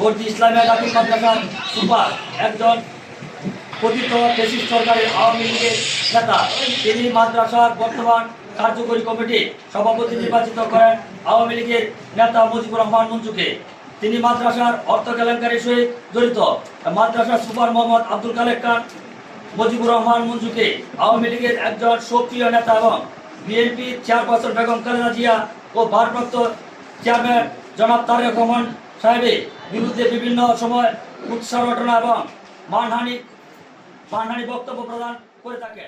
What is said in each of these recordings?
গর্জি ইসলামিয়া জাতীয় মাদ্রাসার সুপার একজন কথিত ফেসিস সরকারের আওয়ামী লীগের নেতা। তিনি মাদ্রাসার বর্তমান কার্যকরী কমিটি সভাপতি নির্বাচিত করেন আওয়ামী লীগের নেতা মুজিবুর রহমান মঞ্জুকে। তিনি মাদ্রাসার অর্থ কেলেঙ্কারির সহিত জড়িত। মাদ্রাসার সুপার মোহাম্মদ আব্দুল কালেক খান মুজিবুর রহমান মঞ্জুকে আওয়ামী লীগের একজন সক্রিয় নেতা এবং বিএনপির চেয়ারপারসন বেগম খালেদা জিয়া ও ভারপ্রাপ্ত চেয়ারম্যান জনাব তারেক রহমান সাহেবের বিরুদ্ধে বিভিন্ন সময় উৎসাহ ঘটনা এবং মানহানি মানহানি বক্তব্য প্রদান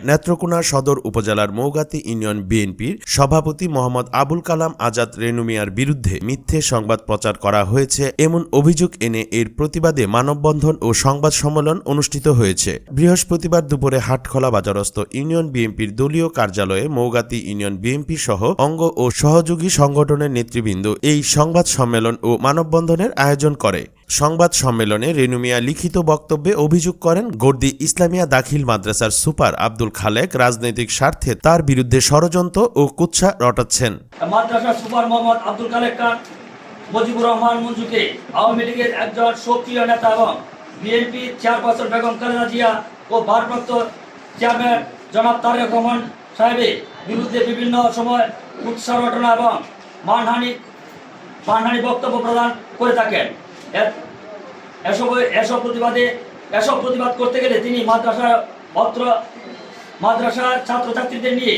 নেত্রকোনা সদর উপজেলার মৌগাতি ইউনিয়ন বিএনপির সভাপতি মোহাম্মদ আবুল কালাম আজাদ রেনুমিয়ার বিরুদ্ধে মিথ্যে সংবাদ প্রচার করা হয়েছে। এমন অভিযোগ এনে এর প্রতিবাদে মানববন্ধন ও সংবাদ সম্মেলন অনুষ্ঠিত হয়েছে। বৃহস্পতিবার দুপুরে হাটখোলা বাজারস্থ ইউনিয়ন বিএনপির দলীয় কার্যালয়ে মৌগাতি ইউনিয়ন বিএনপি সহ অঙ্গ ও সহযোগী সংগঠনের নেতৃবৃন্দ এই সংবাদ সম্মেলন ও মানববন্ধনের আয়োজন করে। সংবাদ সম্মেলনে রেনুমিয়া লিখিত বক্তব্যে অভিযোগ করেন, গর্দি ইসলামিয়া দাখিল মাদ্রাসার সুপার আব্দুল খালেক রাজনৈতিক স্বার্থে তার বিরুদ্ধে ষড়যন্ত্র ও কুৎসা রটাচ্ছেন। মাদ্রাসার সুপার মোহাম্মদ আব্দুল কালেক খান, মুজিবুর রহমান মঞ্জুকে আওয়ামী লীগের একজন সক্রিয় নেতা এবং বিএনপির চেয়ারপারসন বেগম খালেদা জিয়া ও ভারপ্রাপ্ত চেয়ারম্যান জনাব তারেক রহমান সাহেবের বিরুদ্ধে বিভিন্ন সময় উৎসাহ ঘটনা এবং মানহানি মানহানি বক্তব্য প্রদান করে থাকেন। এসব এসব প্রতিবাদে এসব প্রতিবাদ করতে গেলে তিনি মাদ্রাসা অত্র মাদ্রাসার ছাত্রছাত্রীদের নিয়ে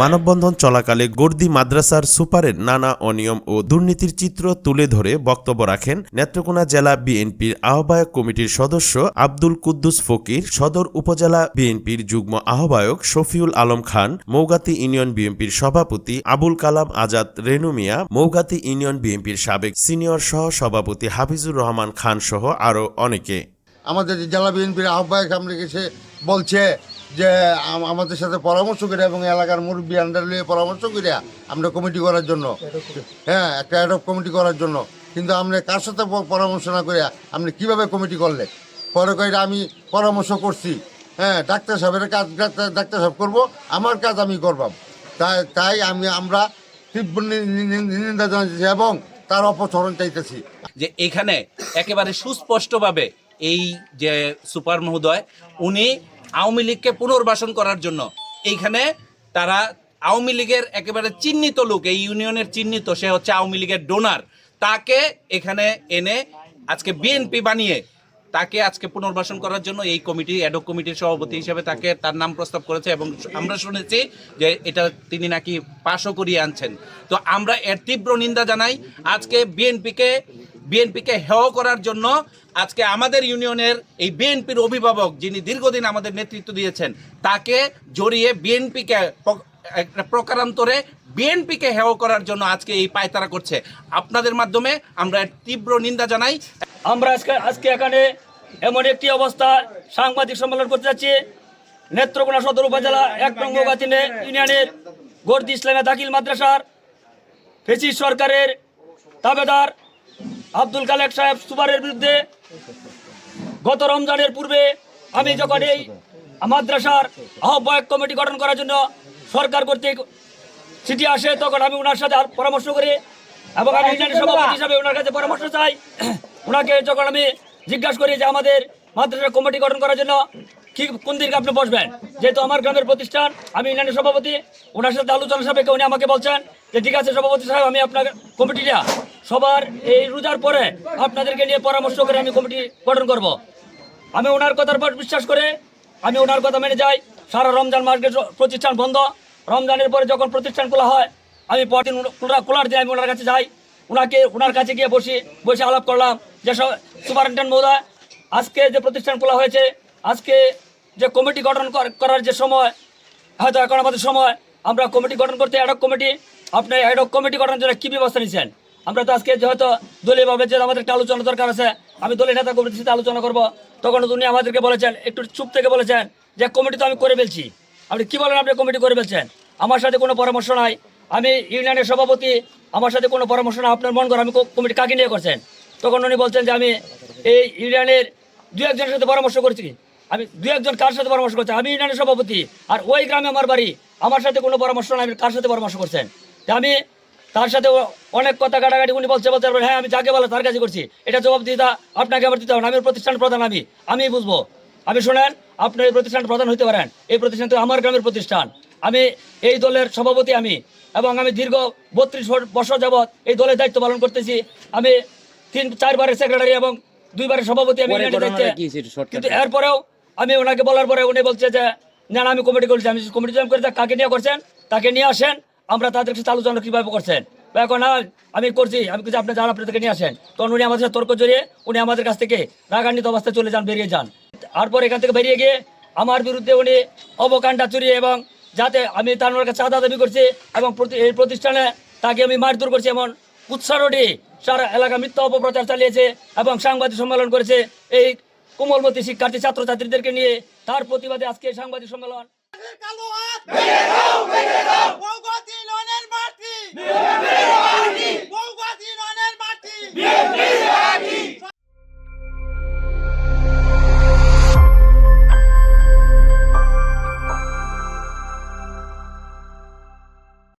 মানববন্ধন চলাকালে গর্দি মাদ্রাসার সুপারের নানা অনিয়ম ও দুর্নীতির চিত্র তুলে ধরে বক্তব্য রাখেন নেত্রকোনা জেলা বিএনপির আহ্বায়ক কমিটির সদস্য আব্দুল কুদ্দুস ফকির, সদর উপজেলা বিএনপির যুগ্ম আহ্বায়ক শফিউল আলম খান, মৌগাতি ইউনিয়ন বিএনপির সভাপতি আবুল কালাম আজাদ রেনু মিয়া, মৌগাতি ইউনিয়ন বিএনপির সাবেক সিনিয়র সহ সভাপতি হাফিজুর রহমান খান সহ আরও অনেকে। আমাদের জেলা বিএনপির আহ্বায়ক এসে বলছে যে আমাদের সাথে পরামর্শ করে এবং এলাকার মুরব্বী আন্ডার লিয়ে পরামর্শ করে আমরা কমিটি করার জন্য। হ্যাঁ একটা অ্যাডপ কমিটি করার জন্য। কিন্তু আমরা কার সাথে পরামর্শ না করে আপনি কীভাবে কমিটি করলে? পরে কইরা আমি পরামর্শ করছি। হ্যাঁ ডাক্তার সাহেবের কাজ, ডাক্তার সাহেব করব, আমার কাজ আমি করবাম। তাই তাই আমি, আমরা তীব্র নিন্দা জানাচ্ছি এবং তার অপচরণ চাইতেছি। যে এখানে একেবারে সুস্পষ্টভাবে এই যে সুপার মহোদয়, উনি আওয়ামী লীগকে পুনর্বাসন করার জন্য। এইখানে তারা আওয়ামী লীগের একেবারে চিহ্নিত লোক, এই ইউনিয়নের চিহ্নিত, সে হচ্ছে আওয়ামী লীগের ডোনার তাকে এখানে এনে আজকে বিএনপি বানিয়ে তাকে আজকে পুনর্বাসন করার জন্য এই কমিটি অ্যাডক কমিটির সভাপতি হিসেবে তাকে তার নাম প্রস্তাব করেছে এবং আমরা শুনেছি যে এটা তিনি নাকি পাশও করিয়ে আনছেন। তো আমরা এর তীব্র নিন্দা জানাই। আজকে বিএনপিকে বিএনপিকে হেয় করার জন্য আজকে আমাদের ইউনিয়নের এই বিএনপির অভিভাবক যিনি দীর্ঘদিন আমাদের নেতৃত্ব দিয়েছেন, তাকে জড়িয়ে বিএনপিকে একটা প্রকারান্তরে বিএনপিকে হেয় করার জন্য আজকে এই পায়তারা করছে। আপনাদের মাধ্যমে আমরা তীব্র নিন্দা জানাই। আমরা আজকে আজকে এখানে এমন একটি অবস্থা সাংবাদিক সম্মেলন করতে যাচ্ছি। নেত্রকোনা সদর উপজেলা এক নং মৌগাতিনে ইউনিয়নের গর্দি ইসলামিয়া দাখিল মাদ্রাসার ফেসি সরকারের দাবেদার আব্দুল কালেক সাহেব সুপারের বিরুদ্ধে গত রমজানের পূর্বে আমি যখন এই মাদ্রাসার আহ্বায়ক কমিটি গঠন করার জন্য সরকার কর্তৃক চিঠি আসে তখন আমি ওনার সাথে আর পরামর্শ করি এবং আমি সভাপতি হিসাবে ওনার কাছে পরামর্শ চাই। ওনাকে যখন আমি জিজ্ঞাসা করি যে আমাদের মাদ্রাসা কমিটি গঠন করার জন্য কি কোন দিকে আপনি বসবেন? যেহেতু আমার গ্রামের প্রতিষ্ঠান আমি ইউনিয়নের সভাপতি ওনার সাথে আলোচনা সাপেক্ষে উনি আমাকে বলছেন যে ঠিক আছে সভাপতি সাহেব আমি আপনার কমিটিটা সবার এই রোজার পরে আপনাদেরকে নিয়ে পরামর্শ করে আমি কমিটি গঠন করব। আমি ওনার কথার পর বিশ্বাস করে আমি ওনার কথা মেনে যাই। সারা রমজান মার্কেট প্রতিষ্ঠান বন্ধ। রমজানের পরে যখন প্রতিষ্ঠান খোলা হয়, আমি পরদিন খোলার দিয়ে আমি ওনার কাছে যাই। ওনাকে ওনার কাছে গিয়ে বসি, বসে আলাপ করলাম যে সুপারিনটেন্ডেন্ট মহোদয়, আজকে যে প্রতিষ্ঠান খোলা হয়েছে, আজকে যে কমিটি গঠন করার যে সময়, হয়তো এখন আমাদের সময়, আমরা কমিটি গঠন করতে অ্যাডক কমিটি, আপনি অ্যাডক কমিটি গঠনের জন্য কী ব্যবস্থা নিচ্ছেন আমরা তো আজকে যে হয়তো দলীয়ভাবে যে আমাদের একটা আলোচনা দরকার আছে, আমি দলীয় নেতা কমিটির সাথে আলোচনা করব। তখন উনি আমাদেরকে বলেছেন, একটু চুপ থেকে বলেছেন যে কমিটি তো আমি করে ফেলছি। আপনি কি বলেন আপনি কমিটি করে ফেলছেন? আমার সাথে কোনো পরামর্শ নাই। আমি ইউনিয়নের সভাপতি, আমার সাথে কোনো পরামর্শ না আপনার মন করে আমি কমিটি কাকে নিয়ে করছেন? তখন উনি বলছেন যে আমি এই ইউনিয়নের দু একজনের সাথে পরামর্শ করছি আমি দু একজন কার সাথে পরামর্শ করছি আমি ইউনিয়নের সভাপতি, আর ওই গ্রামে আমার বাড়ি। আমার সাথে কোনো পরামর্শ নাই, আপনি কার সাথে পরামর্শ করছেন? আমি তার সাথে অনেক কথা কাটাকাটি উনি বলছে বলছে হ্যাঁ আমি যাকে বলে তার কাছে করছি এটা জবাব দিতে আপনাকে আবার দিতে হবে আমি প্রতিষ্ঠান প্রধান আমি আমি বুঝব। আমি শোনেন আপনি এই প্রতিষ্ঠান প্রধান হতে পারেন এই প্রতিষ্ঠান তো আমার গ্রামের প্রতিষ্ঠান আমি এই দলের সভাপতি আমি এবং আমি দীর্ঘ বত্রিশ বছর যাবৎ এই দলের দায়িত্ব পালন করতেছি আমি তিন চারবারের সেক্রেটারি এবং দুইবারের সভাপতি আমি কিন্তু এরপরেও আমি ওনাকে বলার পরে উনি বলছে যে না না, আমি কমিটি করছি আমি কমিটি জয়েন করে কাকে নিয়ে করছেন তাকে নিয়ে আসেন আমরা তাদের সাথে আলোচনা কীভাবে করছেন? বা এখন আমি করছি, আমি কিছু আপনি যান আপনাদেরকে নিয়ে আসেন, তখন উনি আমাদের সাথে তর্ক জড়িয়ে উনি আমাদের কাছ থেকে রাগান্বিত অবস্থায় চলে যান, বেরিয়ে যান। তারপর এখান থেকে বেরিয়ে গিয়ে আমার বিরুদ্ধে উনি অবকাণ্ডা চুরিয়ে এবং যাতে আমি তার কাছে চাঁদা দাবি করছি এবং এই প্রতিষ্ঠানে তাকে আমি মারধর করছি এমন উৎসারটি সারা এলাকা মিথ্যা অপপ্রচার চালিয়েছে এবং সাংবাদিক সম্মেলন করেছে। এই কোমলমতি শিক্ষার্থী ছাত্রছাত্রীদেরকে নিয়ে তার প্রতিবাদে আজকে সাংবাদিক সম্মেলন কালো হাত। ভেঙে দাও ভেঙে দাও। বৌগতি লোনের মাটি। লোনের মাটি বৌগতি